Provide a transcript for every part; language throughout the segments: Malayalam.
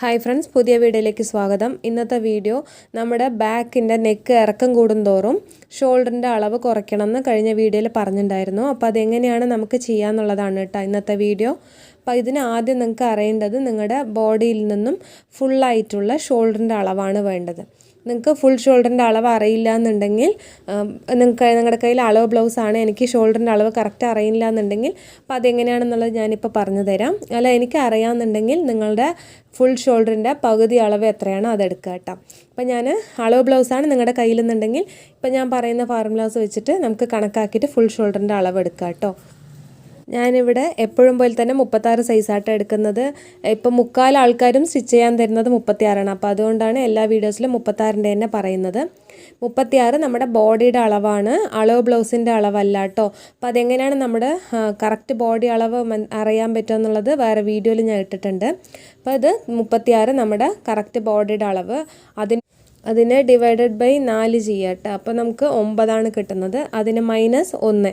ഹായ് ഫ്രണ്ട്സ് പുതിയ വീഡിയോയിലേക്ക് സ്വാഗതം. ഇന്നത്തെ വീഡിയോ നമ്മുടെ ബാക്കിന്റെ നെക്ക് ഇറക്കം കൂടുന്തോറും ഷോൾഡറിന്റെ അളവ് കുറയ്ക്കണം എന്ന് കഴിഞ്ഞ വീഡിയോയിൽ പറഞ്ഞിട്ടുണ്ടായിരുന്നു. അപ്പോൾ അതെങ്ങനെയാണ് നമുക്ക് ചെയ്യാമെന്നുള്ളതാണ് കേട്ടോ ഇന്നത്തെ വീഡിയോ. അപ്പോൾ ഇതിന് ആദ്യം നിങ്ങൾക്ക് അറിയേണ്ടത് നിങ്ങളുടെ ബോഡിയിൽ നിന്നും ഫുള്ളായിട്ടുള്ള ഷോൾഡറിന്റെ അളവാണ് വേണ്ടത്. നിങ്ങൾക്ക് ഫുൾ ഷോൾഡറിന്റെ അളവ് അറിയില്ല എന്നുണ്ടെങ്കിൽ നിങ്ങൾക്ക് നിങ്ങളുടെ കയ്യിൽ അളവ് ബ്ലൗസ് ആണ് എനിക്ക് ഷോൾഡറിന്റെ അളവ് കറക്റ്റ് അറിയില്ല എന്നുണ്ടെങ്കിൽ അപ്പോൾ അതെങ്ങനെയാണെന്നുള്ളത് ഞാനിപ്പോൾ പറഞ്ഞു തരാം. അല്ല എനിക്ക് അറിയാമെന്നുണ്ടെങ്കിൽ നിങ്ങളുടെ ഫുൾ ഷോൾഡറിന്റെ പകുതി അളവ് എത്രയാണോ അതെടുക്കുക കേട്ടോ. അപ്പോൾ ഞാൻ അളവ് ബ്ലൗസാണ് നിങ്ങളുടെ കയ്യിലെന്നുണ്ടെങ്കിൽ ഇപ്പോൾ ഞാൻ പറയുന്ന ഫോർമുലാസ് വെച്ചിട്ട് നമുക്ക് കണക്കാക്കിയിട്ട് ഫുൾ ഷോൾഡറിന്റെ അളവ് എടുക്കുക കേട്ടോ. ഞാനിവിടെ എപ്പോഴും പോലെ തന്നെ മുപ്പത്താറ് സൈസായിട്ട് എടുക്കുന്നത്. ഇപ്പം മുക്കാൽ ആൾക്കാരും സ്റ്റിച്ച് ചെയ്യാൻ തരുന്നത് മുപ്പത്തിയാറാണ്. അപ്പോൾ അതുകൊണ്ടാണ് എല്ലാ വീഡിയോസിലും മുപ്പത്താറിന്റെ തന്നെ പറയുന്നത്. മുപ്പത്തിയാറ് നമ്മുടെ ബോഡിയുടെ അളവാണ്. അളവ് ബ്ലൗസിന്റെ അളവല്ല കേട്ടോ അപ്പോൾ അതെങ്ങനെയാണ് നമ്മുടെ കറക്റ്റ് ബോഡി അളവ് അറിയാൻ പറ്റുക എന്നുള്ളത് വേറെ വീഡിയോയിൽ ഞാൻ ഇട്ടിട്ടുണ്ട്. അപ്പോൾ ഇത് മുപ്പത്തിയാറ് നമ്മുടെ കറക്റ്റ് ബോഡിയുടെ അളവ്. അതിന് അതിനെ ഡിവൈഡഡ് ബൈ നാല് ചെയ്യാം കേട്ടോ അപ്പോൾ നമുക്ക് ഒമ്പതാണ് കിട്ടുന്നത്. അതിന് മൈനസ് ഒന്ന്.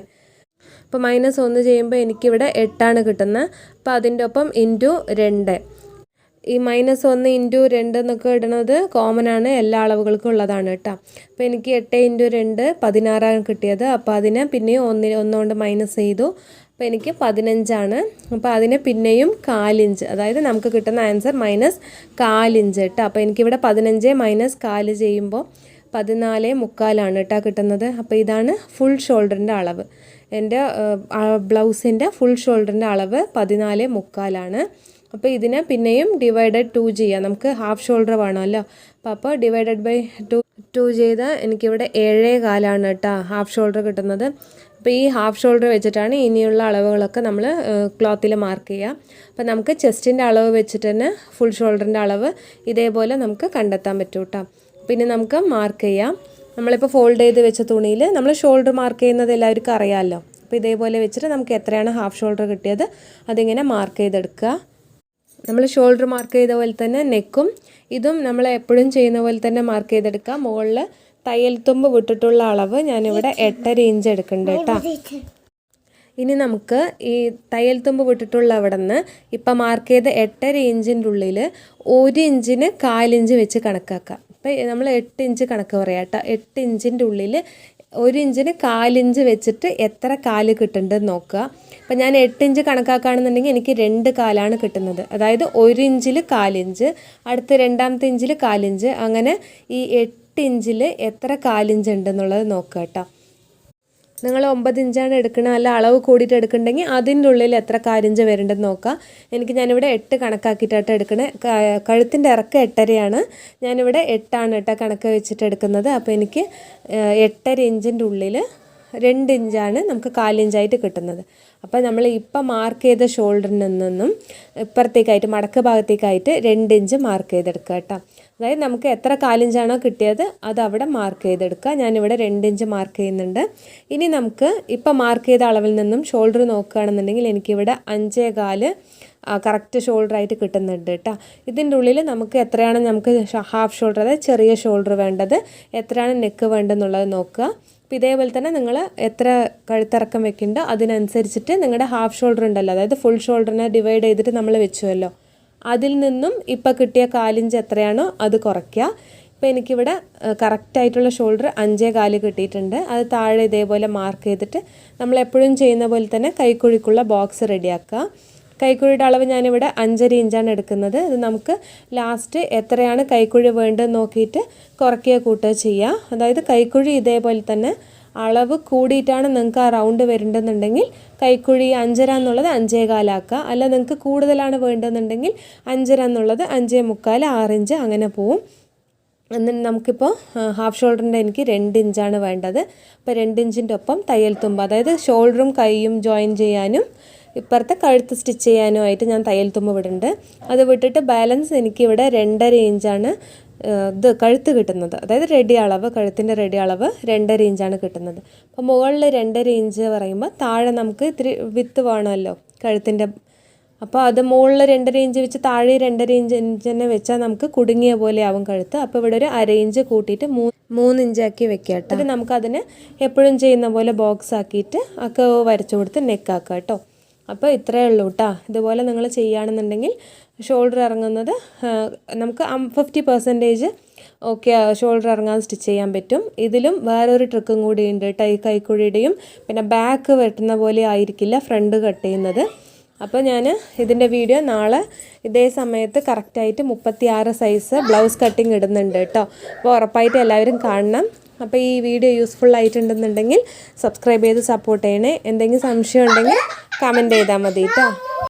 അപ്പോൾ മൈനസ് ഒന്ന് ചെയ്യുമ്പോൾ എനിക്കിവിടെ എട്ടാണ് കിട്ടുന്നത് അപ്പോൾ അതിന്റെ ഒപ്പം ഇന്റു രണ്ട്. ഈ മൈനസ് ഒന്ന് ഇന്റു രണ്ട് എന്നൊക്കെ ഇടുന്നത് കോമൺ ആണ്. എല്ലാ അളവുകൾക്കും ഉള്ളതാണ് കേട്ടോ. അപ്പോൾ എനിക്ക് എട്ട് ഇന്റു രണ്ട് പതിനാറാണ് കിട്ടിയത്. അപ്പോൾ അതിനെ പിന്നെയും ഒന്ന് ഒന്നുകൊണ്ട് മൈനസ് ചെയ്തു. അപ്പോൾ എനിക്ക് പതിനഞ്ചാണ്. അപ്പോൾ അതിനെ പിന്നെയും കാലിഞ്ച്. അതായത് നമുക്ക് കിട്ടുന്ന ആൻസർ മൈനസ് കാലിഞ്ച് കേട്ടോ. അപ്പോൾ എനിക്കിവിടെ പതിനഞ്ച് മൈനസ് കാൽ ചെയ്യുമ്പോൾ പതിനാല് മുക്കാലാണ് കേട്ടോ കിട്ടുന്നത്. അപ്പോൾ ഇതാണ് ഫുൾ ഷോൾഡറിന്റെ അളവ്. എന്റെ ബ്ലൗസിന്റെ ഫുൾ ഷോൾഡറിന്റെ അളവ് പതിനാല് മുക്കാലാണ്. അപ്പോൾ ഇതിനെ പിന്നെയും ഡിവൈഡഡ് ടു ചെയ്യാം. നമുക്ക് ഹാഫ് ഷോൾഡർ വേണമല്ലോ. അപ്പോൾ അപ്പോൾ ഡിവൈഡഡ് ബൈ ടു ടു ചെയ്ത് എനിക്കിവിടെ ഏഴേ കാലാണ് കേട്ടോ ഹാഫ് ഷോൾഡർ കിട്ടുന്നത്. അപ്പോൾ ഈ ഹാഫ് ഷോൾഡർ വെച്ചിട്ടാണ് ഇനിയുള്ള അളവുകളൊക്കെ നമ്മൾ ക്ലോത്തിൽ മാർക്ക് ചെയ്യുക. അപ്പോൾ നമുക്ക് ചെസ്റ്റിന്റെ അളവ് വെച്ചിട്ട് തന്നെ ഫുൾ ഷോൾഡറിന്റെ അളവ് ഇതേപോലെ നമുക്ക് കണ്ടെത്താൻ പറ്റും കേട്ടോ. പിന്നെ നമുക്ക് മാർക്ക് ചെയ്യാം. നമ്മളിപ്പോൾ ഫോൾഡ് ചെയ്ത് വെച്ച തുണിയിൽ നമ്മൾ ഷോൾഡർ മാർക്ക് ചെയ്യുന്നത് എല്ലാവർക്കും അറിയാമല്ലോ അപ്പോൾ ഇതേപോലെ വെച്ചിട്ട് നമുക്ക് എത്രയാണ് ഹാഫ് ഷോൾഡർ കിട്ടിയത് അതിങ്ങനെ മാർക്ക് ചെയ്തെടുക്കുക. നമ്മൾ ഷോൾഡർ മാർക്ക് ചെയ്ത പോലെ തന്നെ നെക്കും ഇതും നമ്മൾ എപ്പോഴും ചെയ്യുന്ന പോലെ തന്നെ മാർക്ക് ചെയ്തെടുക്കുക. മുകളിൽ തയ്യൽ തുമ്പ് വിട്ടിട്ടുള്ള അളവ് ഞാനിവിടെ എട്ടര ഇഞ്ച് എടുക്കുന്നുണ്ട് കേട്ടോ. ഇനി നമുക്ക് ഈ തയ്യൽ തുമ്പ് വിട്ടിട്ടുള്ള അവിടെ നിന്ന് ഇപ്പം മാർക്ക് ചെയ്ത എട്ടര ഇഞ്ചിന്റെ ഉള്ളിൽ ഒരു ഇഞ്ചിന് കാലിഞ്ച് വെച്ച് കണക്കാക്കാം. ഇപ്പം നമ്മൾ എട്ട് ഇഞ്ച് കണക്ക് പറയാം കേട്ടോ എട്ട് ഇഞ്ചിന്റെ ഉള്ളിൽ ഒരു ഇഞ്ചിന് കാലിഞ്ച് വെച്ചിട്ട് എത്ര കാൽ കിട്ടുന്നുണ്ടെന്ന് നോക്കുക അപ്പം ഞാൻ എട്ട് ഇഞ്ച് കണക്കാക്കുകയാണെന്നുണ്ടെങ്കിൽ എനിക്ക് രണ്ട് കാലാണ് കിട്ടുന്നത്. അതായത് ഒരു ഇഞ്ചിൽ കാലിഞ്ച് അടുത്ത രണ്ടാമത്തെ ഇഞ്ചിൽ കാലിഞ്ച്. അങ്ങനെ ഈ എട്ട് ഇഞ്ചിൽ എത്ര കാലിഞ്ച് ഉണ്ടെന്നുള്ളത് നോക്കുക കേട്ടോ നിങ്ങൾ ഒമ്പത് ഇഞ്ചാണ് എടുക്കുന്നത് അല്ല അളവ് കൂടിയിട്ട് എടുക്കുന്നുണ്ടെങ്കിൽ അതിന്റെ ഉള്ളിൽ എത്ര കാരിഞ്ച് വരേണ്ടതെന്ന് നോക്കാം. എനിക്ക് ഞാനിവിടെ എട്ട് കണക്കാക്കിയിട്ടാണ് എടുക്കണേ. കഴുത്തിന്റെ ഇറക്കം എട്ടരയാണ്. ഞാനിവിടെ എട്ടാണ് കേട്ടോ കണക്ക് വെച്ചിട്ട് എടുക്കുന്നത്. അപ്പോൾ എനിക്ക് എട്ടര ഇഞ്ചിന്റെ ഉള്ളിൽ രണ്ട് ഇഞ്ചാണ് നമുക്ക് കാലിഞ്ചായിട്ട് കിട്ടുന്നത്. അപ്പോൾ നമ്മൾ ഇപ്പം മാർക്ക് ചെയ്ത ഷോൾഡറിൽ നിന്നും ഇപ്പുറത്തേക്കായിട്ട് മടക്ക് ഭാഗത്തേക്കായിട്ട് രണ്ട് ഇഞ്ച് മാർക്ക് ചെയ്തെടുക്കുക കേട്ടോ അതായത് നമുക്ക് എത്ര കാലിഞ്ചാണോ കിട്ടിയത് അത് അവിടെ മാർക്ക് ചെയ്തെടുക്കുക. ഞാനിവിടെ രണ്ട് ഇഞ്ച് മാർക്ക് ചെയ്യുന്നുണ്ട്. ഇനി നമുക്ക് ഇപ്പം മാർക്ക് ചെയ്ത അളവിൽ നിന്നും ഷോൾഡർ നോക്കുകയാണെന്നുണ്ടെങ്കിൽ എനിക്കിവിടെ അഞ്ചേ കാൽ കറക്റ്റ് ഷോൾഡറായിട്ട് കിട്ടുന്നുണ്ട് കേട്ടോ ഇതിന്റെ ഉള്ളിൽ നമുക്ക് എത്രയാണ് നമുക്ക് ഹാഫ് ഷോൾഡർ അതായത് ചെറിയ ഷോൾഡർ വേണ്ടത് എത്രയാണ് നെക്ക് വേണ്ടതെന്നുള്ളത് നോക്കുക. അപ്പോൾ ഇതേപോലെ തന്നെ നിങ്ങൾ എത്ര കഴുത്തിറക്കം വെക്കുന്നുണ്ടോ അതിനനുസരിച്ചിട്ട് നിങ്ങളുടെ ഹാഫ് ഷോൾഡർ ഉണ്ടല്ലോ അതായത് ഫുൾ ഷോൾഡറിനെ ഡിവൈഡ് ചെയ്തിട്ട് നമ്മൾ വെച്ചുവല്ലോ. അതിൽ നിന്നും ഇപ്പോൾ കിട്ടിയ കാലിഞ്ച് എത്രയാണോ അത് കുറയ്ക്കുക ഇപ്പോൾ എനിക്കിവിടെ കറക്റ്റായിട്ടുള്ള ഷോൾഡർ അഞ്ചേ കാൽ കിട്ടിയിട്ടുണ്ട്. അത് താഴെ ഇതേപോലെ മാർക്ക് ചെയ്തിട്ട് നമ്മൾ എപ്പോഴും ചെയ്യുന്ന പോലെ തന്നെ കൈക്കുഴിക്കുള്ള ബോക്സ് റെഡിയാക്കുക കൈക്കുഴിയുടെ അളവ് ഞാനിവിടെ അഞ്ചര ഇഞ്ചാണ് എടുക്കുന്നത്. ഇത് നമുക്ക് ലാസ്റ്റ് എത്രയാണ് കൈക്കുഴി വേണ്ടതെന്ന് നോക്കിയിട്ട് കുറയ്ക്കുക കൂട്ടുക ചെയ്യുക അതായത് കൈക്കുഴി ഇതേപോലെ തന്നെ അളവ് കൂടിയിട്ടാണ് നിങ്ങൾക്ക് ആ റൗണ്ട് വരേണ്ടതെന്നുണ്ടെങ്കിൽ കൈക്കുഴി അഞ്ചര എന്നുള്ളത് അഞ്ചേ കാലാക്കുക. അല്ല നിങ്ങൾക്ക് കൂടുതലാണ് വേണ്ടതെന്നുണ്ടെങ്കിൽ അഞ്ചര എന്നുള്ളത് അഞ്ചേ മുക്കാൽ ആറിഞ്ച് അങ്ങനെ പോവും. എന്നിട്ട് നമുക്കിപ്പോൾ ഹാഫ് ഷോൾഡറിന്റെ എനിക്ക് രണ്ട് ഇഞ്ചാണ് വേണ്ടത്. അപ്പോൾ രണ്ട് ഇഞ്ചിന്റെ ഒപ്പം തയ്യൽ തുമ്പ് അതായത് ഷോൾഡറും കൈയും ജോയിൻ ചെയ്യാനും ഇപ്പുറത്തെ കഴുത്ത് സ്റ്റിച്ച് ചെയ്യാനുമായിട്ട് ഞാൻ തയ്യൽ തുമ്പ് വിടുന്നുണ്ട് അത് വിട്ടിട്ട് ബാലൻസ് എനിക്കിവിടെ രണ്ടര ഇഞ്ചാണ് ഇത് കഴുത്ത് കിട്ടുന്നത്. അതായത് റെഡി അളവ് കഴുത്തിന്റെ റെഡി അളവ് രണ്ടര ഇഞ്ചാണ് കിട്ടുന്നത്. അപ്പോൾ മുകളിൽ രണ്ടര ഇഞ്ച് പറയുമ്പോൾ താഴെ നമുക്ക് ഇത്തിരി വിത്ത് വേണമല്ലോ കഴുത്തിന്റെ അപ്പോൾ അത് മുകളിൽ രണ്ടര ഇഞ്ച് വെച്ച് താഴെ രണ്ടര ഇഞ്ച് ഇഞ്ച് തന്നെ വെച്ചാൽ നമുക്ക് കുടുങ്ങിയ പോലെ ആവും കഴുത്ത്. അപ്പോൾ ഇവിടെ ഒരു അര ഇഞ്ച് കൂട്ടിയിട്ട് മൂ മൂന്ന് ഇഞ്ചാക്കി വെക്കുക കേട്ടോ നമുക്കതിന് എപ്പോഴും ചെയ്യുന്ന പോലെ ബോക്സ് ആക്കിയിട്ട് ഒക്കെ വരച്ചു കൊടുത്ത് നെക്കാക്കാം കേട്ടോ അപ്പോൾ ഇത്രയേ ഉള്ളൂ കേട്ടോ. ഇതുപോലെ നിങ്ങൾ ചെയ്യുകയാണെന്നുണ്ടെങ്കിൽ ഷോൾഡർ ഇറങ്ങുന്നത് നമുക്ക് ഫിഫ്റ്റി പെർസെന്റേജ് ഓക്കെ ഷോൾഡർ ഇറങ്ങാൻ സ്റ്റിച്ച് ചെയ്യാൻ പറ്റും. ഇതിലും വേറൊരു ട്രിക്കും കൂടി ഉണ്ട് ഈ കൈക്കുഴിയുടെയും. പിന്നെ ബാക്ക് വെട്ടുന്ന പോലെ ആയിരിക്കില്ല ഫ്രണ്ട് കട്ട് ചെയ്യുന്നത്. അപ്പോൾ ഞാൻ ഇതിന്റെ വീഡിയോ നാളെ ഇതേ സമയത്ത് കറക്റ്റായിട്ട് മുപ്പത്തി ആറ് സൈസ് ബ്ലൗസ് കട്ടിങ് ഇടുന്നുണ്ട് കേട്ടോ. അപ്പോൾ ഉറപ്പായിട്ട് എല്ലാവരും കാണണം. അപ്പോൾ ഈ വീഡിയോ യൂസ്ഫുൾ ആയിട്ടുണ്ടെന്നുണ്ടെങ്കിൽ സബ്സ്ക്രൈബ് ചെയ്ത് സപ്പോർട്ട് ചെയ്യണേ. എന്തെങ്കിലും സംശയം ഉണ്ടെങ്കിൽ കമന്റ് ചെയ്താൽ മതി കേട്ടോ